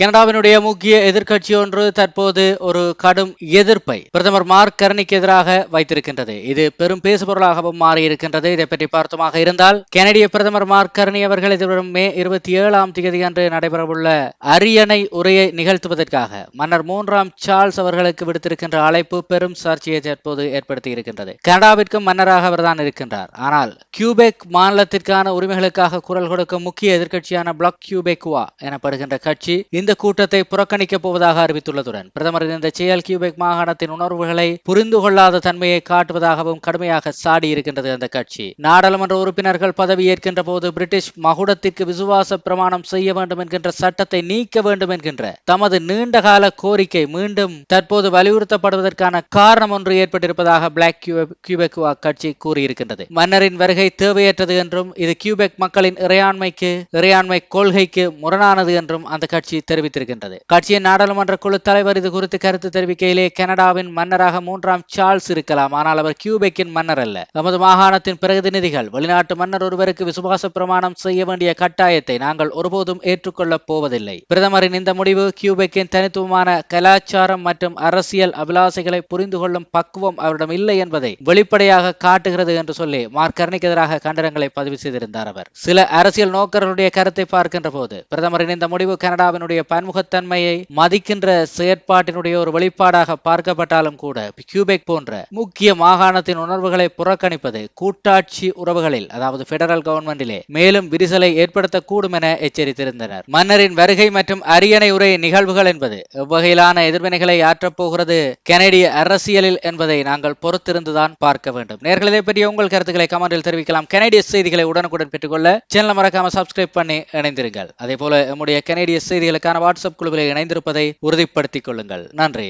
கனடாவினுடைய முக்கிய எதிர்க்கட்சி ஒன்று தற்போது ஒரு கடும் எதிர்ப்பை பிரதமர் மார்க் கர்னிக்கு எதிராக வைத்திருக்கின்றது. இது பெரும் பேசுபொருளாகவும் மாறியிருக்கின்றது. இதை பற்றி பார்த்தமாக இருந்தால் கனடிய பிரதமர் மார்க் கர்னி அவர்கள் எதிர்வரும் மே இருபத்தி ஏழாம் தேதி அன்று நடைபெறவுள்ள அரியணை உரையை நிகழ்த்துவதற்காக மன்னர் மூன்றாம் சார்ல்ஸ் அவர்களுக்கு விடுத்திருக்கின்ற அழைப்பு பெரும் சர்ச்சையை தற்போது ஏற்படுத்தி இருக்கின்றது கனடாவிற்கும் மன்னராக அவர்தான் இருக்கின்றார். ஆனால் கியூபெக் மாநிலத்திற்கான உரிமைகளுக்காக குரல் கொடுக்கும் முக்கிய எதிர்க்கட்சியான பிளாக் கியூபெக்வா எனப்படுகின்ற கட்சி இந்த இந்த கூட்டத்தை புறக்கணிக்கப் போவதாக அறிவித்துள்ளதுடன் பிரதமரின் இந்த செயல் கியூபெக் மாகாணத்தின் உணர்வுகளை புரிந்து கொள்ளாத தன்மையை காட்டுவதாகவும் கடுமையாக சாடியிருக்கின்றது அந்த கட்சி. நாடாளுமன்ற உறுப்பினர்கள் பதவி ஏற்கின்ற போது பிரிட்டிஷ் மகுடத்திற்கு விசுவாச பிரமாணம் செய்ய வேண்டும் என்கின்ற சட்டத்தை நீக்க வேண்டும் என்கின்ற தமது நீண்டகால கோரிக்கை மீண்டும் தற்போது வலியுறுத்தப்படுவதற்கான காரணம் ஒன்று ஏற்பட்டிருப்பதாக பிளாக் கியூபெக்குவா கட்சி கூறியிருக்கின்றது. மன்னரின் வருகை தேவையற்றது என்றும் இது கியூபெக் மக்களின் இறையாண்மைக்கு இறையாண்மை கொள்கைக்கு முரணானது என்றும் அந்த கட்சி தெரிவித்திருக்கின்றது. கட்சியின் நாடாளுமன்ற குழு தலைவர் இது குறித்து கருத்து தெரிவிக்கையிலே கனடாவின் மன்னராக மூன்றாம் சார்ல்ஸ் இருக்கலாம். ஆனால் அவர் கியூபெக்கின் மன்னர் அல்ல. நமது மாகாணத்தின் பிரதிநிதிகள் வெளிநாட்டு மன்னர் ஒருவருக்கு விசுவாச பிரமாணம் செய்ய வேண்டிய கட்டாயத்தை நாங்கள் ஒருபோதும் ஏற்றுக்கொள்ளப் போவதில்லை. பிரதமரின் இந்த முடிவு கியூபெக்கின் தனித்துவமான கலாச்சாரம் மற்றும் அரசியல் அபிலாசைகளை புரிந்து கொள்ளும் பக்குவம் அவரிடம் இல்லை என்பதை வெளிப்படையாக காட்டுகிறது என்று சொல்லி மார்க்கர்னிக்கு எதிராக கண்டனங்களை பதிவு செய்திருந்தார் அவர். சில அரசியல் நோக்கர்களுடைய கருத்தை பார்க்கின்ற போது பிரதமரின் இந்த முடிவு கனடாவினுடைய பன்முகத்தன்மையை மதிக்கின்ற செயற்பாட்டினுடைய ஒரு வெளிப்பாடாக பார்க்கப்பட்டாலும் கூட கியூபெக் போன்ற முக்கிய மாகாணத்தின் உணர்வுகளை புறக்கணிப்பது கூட்டாட்சி உறவுகளில் அதாவது பெடரல் கவர்மெண்டிலே மேலும் விரிசலை ஏற்படுத்தக்கூடும் என எச்சரித்திருந்தனர். மன்னரின் வருகை மற்றும் அரியணை உரை நிகழ்வுகள் என்பது எவ்வகையிலான எதிர்வினைகளை ஆற்றப்போகிறது கனடிய அரசியலில் என்பதை நாங்கள் பொறுத்திருந்துதான் பார்க்க வேண்டும். நேர்களை பற்றி உங்கள் கருத்துக்களை கமெண்டில் தெரிவிக்கலாம். கனடிய செய்திகளை உடனுக்குடன் பெற்றுக்கொள்ள சேனலை மறக்காம சப்ஸ்கிரைப் பண்ணி இணைந்திருங்கள். அதே போல நம்முடைய கனடிய செய்திகளுக்கான வாட்ஸ்அப் குழுவில் இணைந்திருப்பதை உறுதிப்படுத்திக் கொள்ளுங்கள். நன்றி.